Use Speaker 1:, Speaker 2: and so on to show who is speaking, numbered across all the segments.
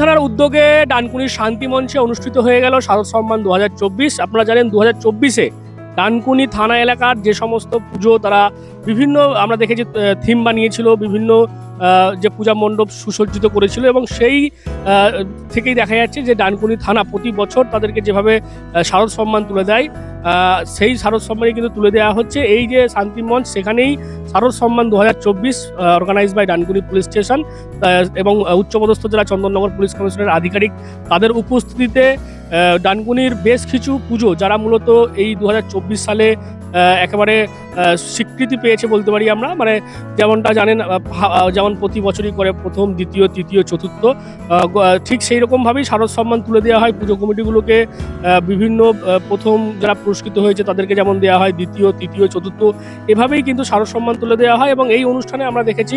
Speaker 1: থানার উদ্যোগে ডানকুনির শান্তি মঞ্চে অনুষ্ঠিত হয়ে গেল শারদ সম্মান দু হাজার চব্বিশ। আপনারা জানেন দু হাজার চব্বিশে ডানকুনি থানা এলাকার যে সমস্ত পুজো তারা বিভিন্ন, আমরা দেখেছি থিম বানিয়েছিল, বিভিন্ন যে পূজা মণ্ডপ সুসজ্জিত করেছিল এবং সেই থেকেই দেখা যাচ্ছে যে ডানকুনি থানা প্রতি বছর তাদেরকে যেভাবে শারদ সম্মান তুলে দেয় সেই শারদ সম্মানই কিন্তু তুলে দেওয়া হচ্ছে। এই যে শান্তি মঞ্চ, সেখানেই শারদ সম্মান দু হাজার চব্বিশ organise by Dankuni police station এবং উচ্চপদস্থ জেলা চন্দননগর পুলিশ কমিশনের আধিকারিক তাদের উপস্থিতিতে ডানকুনির বেশ কিছু পুজো, যারা মূলত এই দু হাজার চব্বিশ সালে একেবারে স্বীকৃতি স্বীকৃতি পেয়েছে বলতে পারি আমরা। মানে যেমনটা জানেন যেমন প্রতি বছরই করে প্রথম, দ্বিতীয়, তৃতীয়, চতুর্থ ঠিক সেই রকমভাবেই শারদ সম্মান তুলে দেওয়া হয়। পুজো কমিটিগুলোকে বিভিন্ন প্রথম যারা পুরস্কৃত হয়েছে তাদেরকে যেমন দেওয়া হয়, দ্বিতীয়, তৃতীয়, চতুর্থ, এভাবেই কিন্তু শারদ সম্মান তুলে দেওয়া হয় এবং এই অনুষ্ঠানে আমরা দেখেছি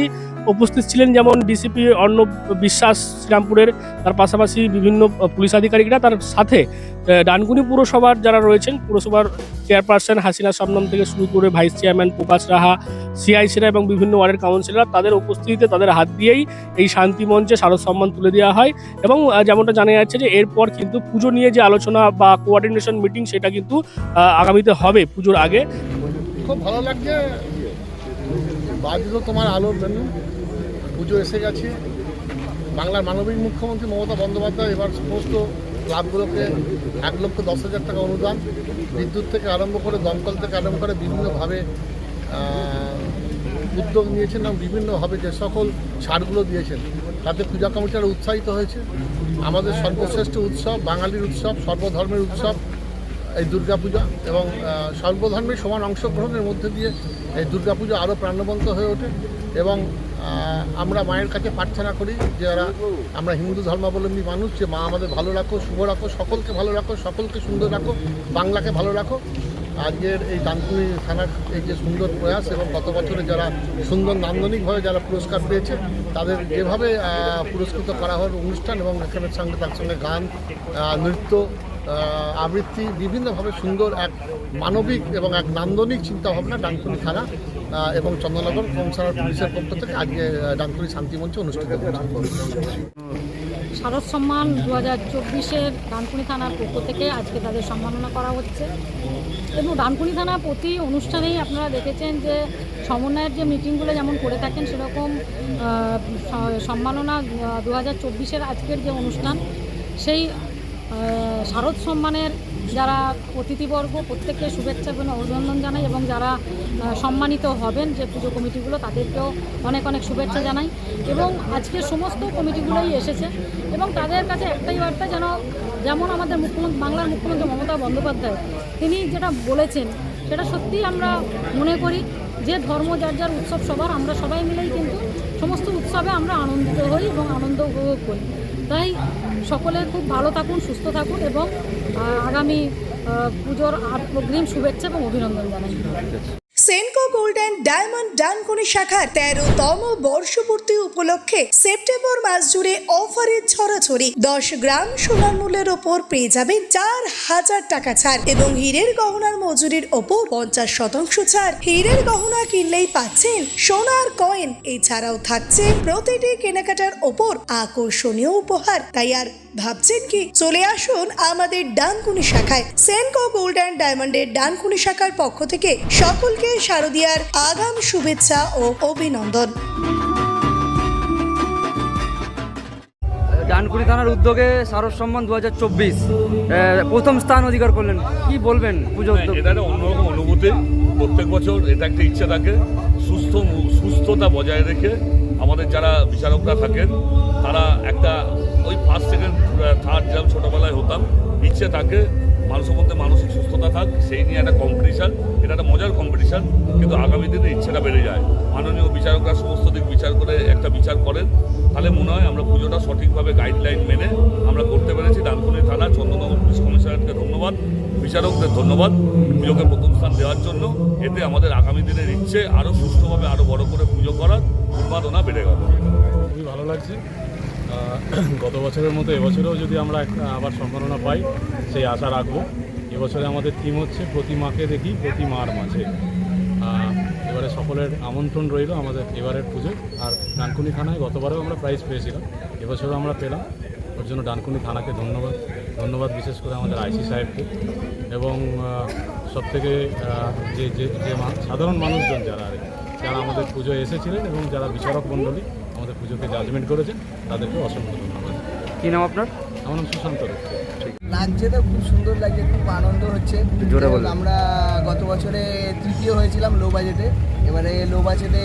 Speaker 1: উপস্থিত ছিলেন যেমন ডিসিপি অর্ণব বিশ্বাস শ্রীরামপুরের, তার পাশাপাশি বিভিন্ন পুলিশ আধিকারিকরা, তার সাথে ডানকুনি পুরসভার যারা রয়েছেন, পুরসভার চেয়ারপারসন হাসিনা শবনম থেকে শুরু করে ভাইস চেয়ারম্যান প্রকাশ রাহা সিআইসিরা এবং বিভিন্ন ওয়ার্ডের কাউন্সিলর তাদের উপস্থিতিতে তাদের হাত দিয়েই এই শান্তি মঞ্চে শারদ সম্মান তুলে দেওয়া হয় এবং যেমনটা জানা যাচ্ছে যে এরপর কিন্তু পুজো নিয়ে যে আলোচনা বা কোঅর্ডিনেশন মিটিং সেটা কিন্তু আগামীতে হবে পুজোর আগে।
Speaker 2: খুব ভালো লাগছে। বাজিত তোমার আলোর জন্য পুজো এসে গেছে। বাংলার মানবিক মুখ্যমন্ত্রী মমতা বন্দ্যোপাধ্যায় এবার সমস্ত ক্লাবগুলোকে এক লক্ষ দশ হাজার টাকা অনুদান, বিদ্যুৎ থেকে আরম্ভ করে দমকল থেকে আরম্ভ করে বিভিন্নভাবে উদ্যোগ নিয়েছেন এবং বিভিন্নভাবে যে সকল ছাড়গুলো দিয়েছেন, তাতে পূজা কমিটিরা উৎসাহিত হয়েছে। আমাদের সর্বশ্রেষ্ঠ উৎসব, বাঙালির উৎসব, সর্বধর্মের উৎসব, এই দুর্গাপূজা এবং সর্বধর্মের সমান অংশগ্রহণের মধ্যে দিয়ে এই দুর্গাপূজা আরও প্রাণবন্ত হয়ে ওঠে এবং আমরা মায়ের কাছে প্রার্থনা করি যে যারা আমরা হিন্দু ধর্মাবলম্বী মানুষ, যে মা আমাদের ভালো রাখো, শুভ রাখো, সকলকে ভালো রাখো, সকলকে সুন্দর রাখো, বাংলাকে ভালো রাখো আজকের এই ডানকুনি থানার এই যে সুন্দর প্রয়াস এবং গত বছরে যারা সুন্দর নান্দনিকভাবে যারা পুরস্কার পেয়েছে, তাদের যেভাবে পুরস্কৃত করা হওয়ার অনুষ্ঠান এবং এখানের সঙ্গে তার সঙ্গে গান নৃত্য আবৃত্তি, বিভিন্নভাবে সুন্দর এক মানবিক এবং এক নান্দনিক চিন্তাভাবনা ডানকুনি থানা এবং চন্দ্রনগর কমিশনার পুলিশের পক্ষ থেকে আজকে ডানকুনি শান্তি মঞ্চে অনুষ্ঠিত
Speaker 3: শারদ সম্মান দু হাজার চব্বিশের ডানকুনি থানার পক্ষ থেকে আজকে তাদের সম্মাননা করা হচ্ছে। এবং ডানকুনি থানা প্রতি অনুষ্ঠানেই আপনারা দেখেছেন যে সমন্বয়ের যে মিটিংগুলো যেমন করে থাকেন, সেরকম সম্মাননা দু হাজার চব্বিশের আজকের যে অনুষ্ঠান, সেই শারদ সম্মানের যারা অতিথিবর্গ, প্রত্যেককে শুভেচ্ছা এবং অভিনন্দন জানাই এবং যারা সম্মানিত হবেন যে পুজো কমিটিগুলো, তাদেরকেও অনেক অনেক শুভেচ্ছা জানাই। এবং আজকের সমস্ত কমিটিগুলোই এসেছে এবং তাদের কাছে একটাই বার্তা যেন, যেমন আমাদের মুখ্যমন্ত্রী, বাংলার মুখ্যমন্ত্রী মমতা বন্দ্যোপাধ্যায়, তিনি যেটা বলেছেন, সেটা সত্যিই আমরা মনে করি যে ধর্ম যার যার উৎসব সবার, আমরা সবাই মিলেই কিন্তু সমস্ত উৎসবে আমরা আনন্দিত হই এবং আনন্দ উপভোগ করি। তাই সকলে খুব ভালো থাকুন, সুস্থ থাকুন এবং আগামী পুজোর অগ্রিম শুভেচ্ছা এবং অভিনন্দন জানাই।
Speaker 4: Senco gold and diamond Dankuni শাখার তেরোতম বর্ষপূর্তি উপলক্ষে সেপ্টেম্বর মাস জুড়ে অফারের ছড়াছড়ি। দশ গ্রাম সোনার মূল্যের ওপর পেয়ে যাবেন চার হাজার টাকা ছাড় এবং হীরের গহনার মজুরির ওপর পঞ্চাশ শতাংশ ছাড়। হীরের গহনা কিনলেই পাচ্ছেন সোনার কয়েন এছাড়াও থাকছে প্রতিটি কেনাকাটার ওপর আকর্ষণীয় উপহার। তাই আর ভাবছেন কি? চলে আসুন আমাদের ডানকুনি শাখায়। সেনকো গোল্ড অ্যান্ড ডায়মন্ডের ডানকুনি শাখার পক্ষ থেকে সকলকে শারদিয়ার আগাম শুভেচ্ছা ও অভিনন্দন।
Speaker 5: ডানকুনি থানার উদ্যোগে শারদ সম্মান দু হাজার চব্বিশ প্রথম স্থান অধিকার করলেন। কি বলবেন পুজো
Speaker 6: হ্যাঁ,
Speaker 5: উদ্যোগ?
Speaker 6: এটা একটা অন্যরকম অনুভূতি। প্রত্যেক বছর এটা একটা ইচ্ছা থাকে সুস্থ সুস্থতা বজায় রেখে আমাদের যারা বিচারকরা থাকেন তারা একটা ওই ফার্স্ট সেকেন্ড থার্ড যেরকম ছোটোবেলায় হতাম, ইচ্ছে থাকে, মানুষের মধ্যে মানসিক সুস্থতা থাক, সেই নিয়ে একটা কম্পিটিশান এটা একটা মজার কম্পিটিশান কিন্তু আগামী দিনে ইচ্ছেটা বেড়ে যায়। মাননীয় বিচারকরা সমস্ত দিক বিচার করে একটা বিচার করেন, তাহলে মনে হয় আমরা পুজোটা সঠিকভাবে গাইডলাইন মেনে আমরা করতে পেরেছি। ডানকুনি থানা চন্দ্রনগর পুলিশ কমিশনারকে ধন্যবাদ। বিচারকদের ধন্যবাদ পুজোকে প্রথম স্থান দেওয়ার জন্য। এতে আমাদের আগামী দিনের ইচ্ছে আরও সুস্থভাবে আরও বড় করে পুজো করার উন্মাদনা বেড়ে গেল।
Speaker 7: খুবই ভালো লাগছে। গত বছরের মতো এবছরেও যদি আমরা একটা আবার সম্মাননা পাই, সেই আশা রাখব। এবছরে আমাদের থিম হচ্ছে প্রতি মাকে দেখি, প্রতি মার মাঝে। এবারে সকলের আমন্ত্রণ রইল আমাদের এবারের পুজো আর ডানকুনি থানায় গতবারেও আমরা প্রাইজ পেয়েছিলাম। এবছরও আমরা পেলাম। ওর জন্য ডানকুনি থানাকে ধন্যবাদ। ধন্যবাদ বিশেষ করে আমাদের আইসি সাহেবকে। এবং সব থেকে যে যে সাধারণ মানুষজন যারা আর যারা আমাদের পুজোয় এসেছিলেন এবং যারা বিচারক মণ্ডলী আমাদের পুজোকে জাজমেন্ট করেছেন তাদেরকে অসংখ্য ধন্যবাদ।
Speaker 5: কি নাম আপনার?
Speaker 7: আমার নাম সুশান্ত
Speaker 8: লাগছে তো খুব সুন্দর লাগছে খুব আনন্দ হচ্ছে।
Speaker 5: জোরে বলুন।
Speaker 8: আমরা গত বছরে তৃতীয় হয়েছিলাম লো বাজেটে এবারে লো বাজেটে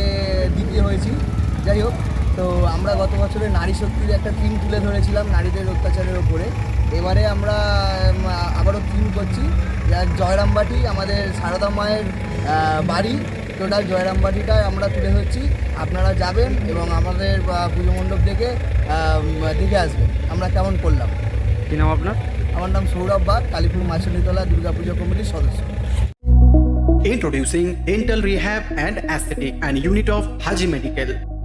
Speaker 8: দ্বিতীয় হয়েছি। যাই হোক তো আমরা গত বছরে নারী শক্তির একটা থিম তুলে ধরেছিলাম নারীদের অত্যাচারের ওপরে এবারে আমরা আবারও থিম করছি। যার জয়রামবাটি আমাদের সারদা মায়ের বাড়ি টোটাল জয়রামবাটিটায় আমরা তুলে ধরছি। আপনারা যাবেন এবং আমাদের পুজো মণ্ডপ দেখে দেখে আসবেন। আমরা কেমন করলাম?
Speaker 5: কী নাম আপনার?
Speaker 8: আমার নাম সৌরভ বাগ কালীপুর মাছনীতলা দুর্গাপুজো কমিটির সদস্য।
Speaker 9: Introducing Dental Rehab and Aesthetic and Unit of Haji Medical.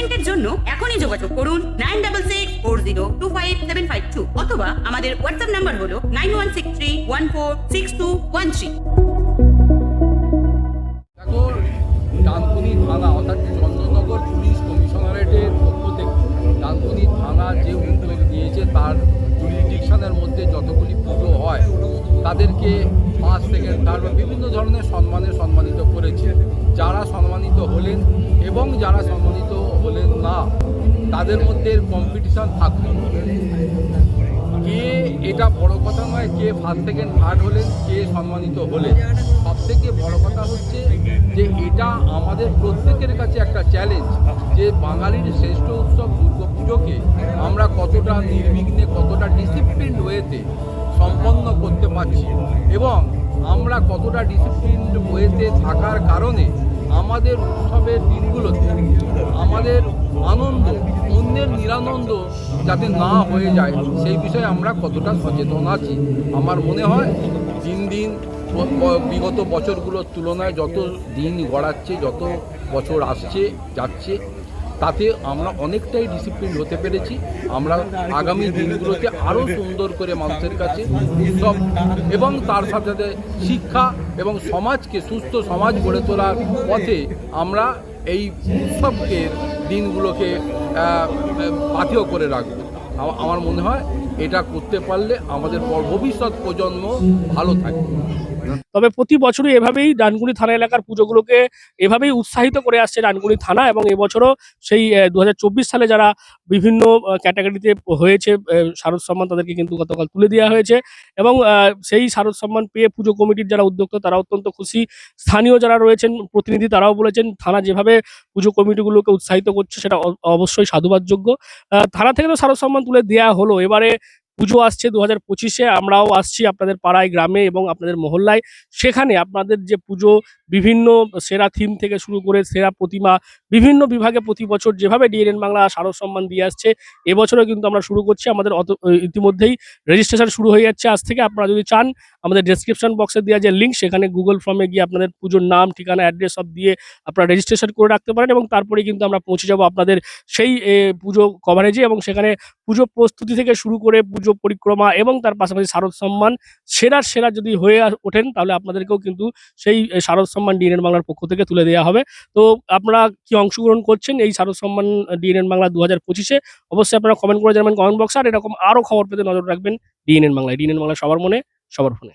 Speaker 10: অ্যাপয়েন্টমেন্টের জন্য এখনই যোগাযোগ করুন nine double six four zero two five seven five two অথবা আমাদের হোয়াটসঅ্যাপ নাম্বার হলো nine one six three one four six two one three
Speaker 11: অর্থাৎ যে তার মধ্যে যতগুলি হয়, তাদেরকে ফার্স্ট সেকেন্ড থার্ড বিভিন্ন ধরনের সম্মানে সম্মানিত করেছে। যারা সম্মানিত হলেন এবং যারা সম্মানিত হলেন না, তাদের মধ্যে কম্পিটিশন থাকবে কে এটা বড় কথা নয়, কে ফার্স্ট সেকেন্ড থার্ড হলেন, কে সম্মানিত হলেন। সব থেকে বড় কথা হচ্ছে যে এটা আমাদের প্রত্যেকের কাছে একটা চ্যালেঞ্জ যে বাঙালির শ্রেষ্ঠ উৎসব দুর্গাপুজোকে আমরা কতটা নির্বিঘ্নে, কতটা ডিসিপ্লিন ওয়েতে সম্পন্ন করতে পারছি। এবং আমরা কতটা ডিসিপ্লিন ওয়েতে থাকার কারণে আমাদের উৎসবের দিনগুলোতে আমাদের আনন্দ, অন্যের নিরানন্দ যাতে না হয়ে যায়, সেই বিষয়ে আমরা কতটা সচেতন আছি। আমার মনে হয় দিন দিন বিগত বছরগুলোর তুলনায় যত দিন গড়াচ্ছে, যত বছর আসছে, যাচ্ছে তাতে আমরা অনেকটাই ডিসিপ্লিন হতে পেরেছি। আমরা আগামী দিনগুলোতে আরও সুন্দর করে মানুষের কাছে উৎসব এবং তার সাথে সাথে শিক্ষা এবং সমাজকে সুস্থ সমাজ গড়ে তোলার পথে আমরা এই উৎসবকে, দিনগুলোকে পাথেয় করে রাখব। আমার মনে হয় এটা করতে পারলে আমাদের ভবিষ্যৎ প্রজন্ম ভালো থাকবে।
Speaker 1: তবে প্রতি বছরই এভাবেই ডানকুনি থানা এলাকার পুজোগুলোকে এভাবেই উৎসাহিত করে আসছে ডানকুনি থানা এবং এবছরও সেই দুহাজার চব্বিশ সালে যারা বিভিন্ন ক্যাটাগরিতে হয়েছে শারদ সম্মান তাদেরকে কিন্তু গতকাল তুলে দেওয়া হয়েছে এবং সেই শারদ সম্মান পেয়ে পুজো কমিটির যারা উদ্যোক্তা তারা অত্যন্ত খুশি। স্থানীয় যারা রয়েছেন প্রতিনিধি তারাও বলেছেন, থানা যেভাবে পুজো কমিটিগুলোকে উৎসাহিত করছে সেটা অবশ্যই সাধুবাদযোগ্য। থানা থেকে তো শারদ সম্মান তুলে দেওয়া হলো। এবারে পুজো আসছে দু হাজার পঁচিশে, আমরাও আসছি আপনাদের পাড়ায়, গ্রামে এবং আপনাদের মহল্লায়। সেখানে আপনাদের যে পুজো বিভিন্ন সেরা থিম থেকে শুরু করে সেরা প্রতিমা বিভিন্ন বিভাগে প্রতি বছর যেভাবে ডিএনএন বাংলা শারদ সম্মান দিয়ে আসছে এবছরও কিন্তু আমরা শুরু করছি। আমাদের অত ইতিমধ্যেই রেজিস্ট্রেশন শুরু হয়ে যাচ্ছে। আজ থেকে আপনারা যদি চান আমাদের ডেসক্রিপশন বক্সে দেওয়া যে লিঙ্ক সেখানে গুগল ফর্মে গিয়ে আপনাদের পুজোর নাম ঠিকানা অ্যাড্রেস সব দিয়ে আপনারা রেজিস্ট্রেশন করে রাখতে পারেন এবং তারপরে কিন্তু আমরা পৌঁছে যাব আপনাদের সেই পুজো কভারেজে এবং সেখানে পুজো প্রস্তুতি থেকে শুরু করে পুজো পরিক্রমা এবং তার পাশাপাশি শারদ সম্মান সেরার সেরা যদি হয়ে ওঠেন তাহলে আপনাদেরকেও কিন্তু সেই এ, শারদ সম্মান ডিএনএন বাংলার পক্ষ থেকে তুলে দেওয়া হবে। তো আপনারা কি অংশগ্রহণ করছেন এই শারদ সম্মান ডিএনএন বাংলা দু হাজার পঁচিশে? অবশ্যই আপনারা কমেন্ট করে জানবেন কমেন্ট বক্স আর এরকম আরও খবর পেতে নজর রাখবেন ডিএনএন বাংলায়। ডিএনএন বাংলা সবার মনে, সবার ফোনে।